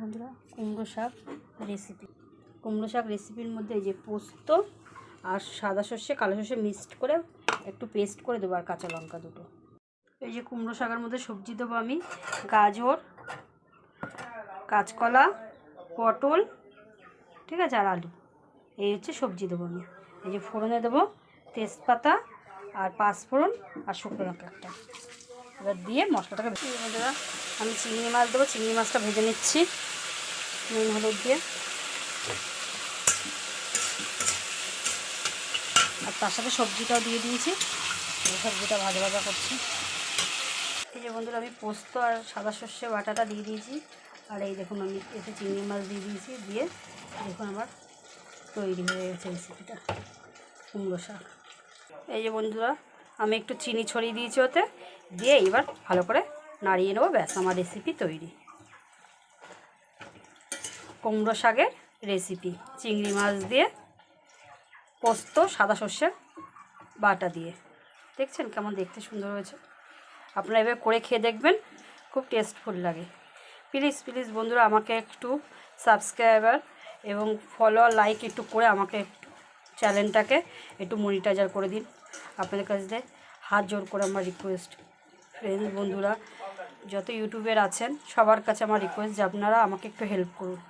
বন্ধুরা, কুমড়ো শাক রেসিপি কুমড়ো শাক রেসিপির মধ্যে এই যে পোস্ত আর সাদা সর্ষে, কালো সর্ষে মিক্সড করে একটু পেস্ট করে দেবো আর কাঁচা লঙ্কা দুটো। এই যে কুমড়ো শাকের মধ্যে সবজি দেবো আমি, গাজর, কাঁচকলা, পটল, ঠিক আছে, আর আলু। এই হচ্ছে সবজি দেবো আমি। এই যে ফোড়নে দেবো তেজপাতা আর পাঁচফোড়ন আর শুকনো লঙ্কা একটা এবার দিয়ে মশলাটাকে বন্ধুরা, আমি চিংড়ি মাছ দেবো, চিংড়ি মাছটা ভেজে নিচ্ছি। নুন, হলুদ দিয়ে। আর তার সাথে সবজিটাও দিয়ে দিয়েছি। সবজিটা ভাজা ভাজা করছি। এই যে বন্ধুরা, আমি পোস্ত আর সাদা সর্ষে বাটাটা দিয়ে দিয়েছি। আর এই দেখুন, আমি এতে চিংড়ি মাছ দিয়ে দিয়েছি। দিয়ে দেখুন আমার তৈরি হয়ে গেছে রেসিপিটা কুমড়ো শাক। এই যে বন্ধুরা আমি একটু চিনি ছড়িয়ে দিয়েছি ওতে। দিয়ে এবার ভালো করে নাড়িয়ে নেব। ব্যাস, আমার রেসিপি তৈরি। কুমড়ো শাকের রেসিপি চিংড়ি মাছ দিয়ে পোস্ত, সাদা সর্ষের বাটা দিয়ে। দেখছেন কেমন দেখতে সুন্দর হয়েছে। আপনারা এবার করে খেয়ে দেখবেন, খুব টেস্টফুল লাগে। প্লিজ প্লিজ বন্ধুরা, আমাকে একটু সাবস্ক্রাইবার এবং ফলো লাইক একটু করে আমাকে একটু চ্যানেলটাকে একটু মনিটাইজার করে দিন। আপনাদের কাছে হাত জোর করে আমার রিকোয়েস্ট ফ্রেন্ড বন্ধুরা, যত ইউটিউবের আছেন, সবার কাছে আমার রিকোয়েস্ট যে আপনারা আমাকে একটু হেল্প করুন।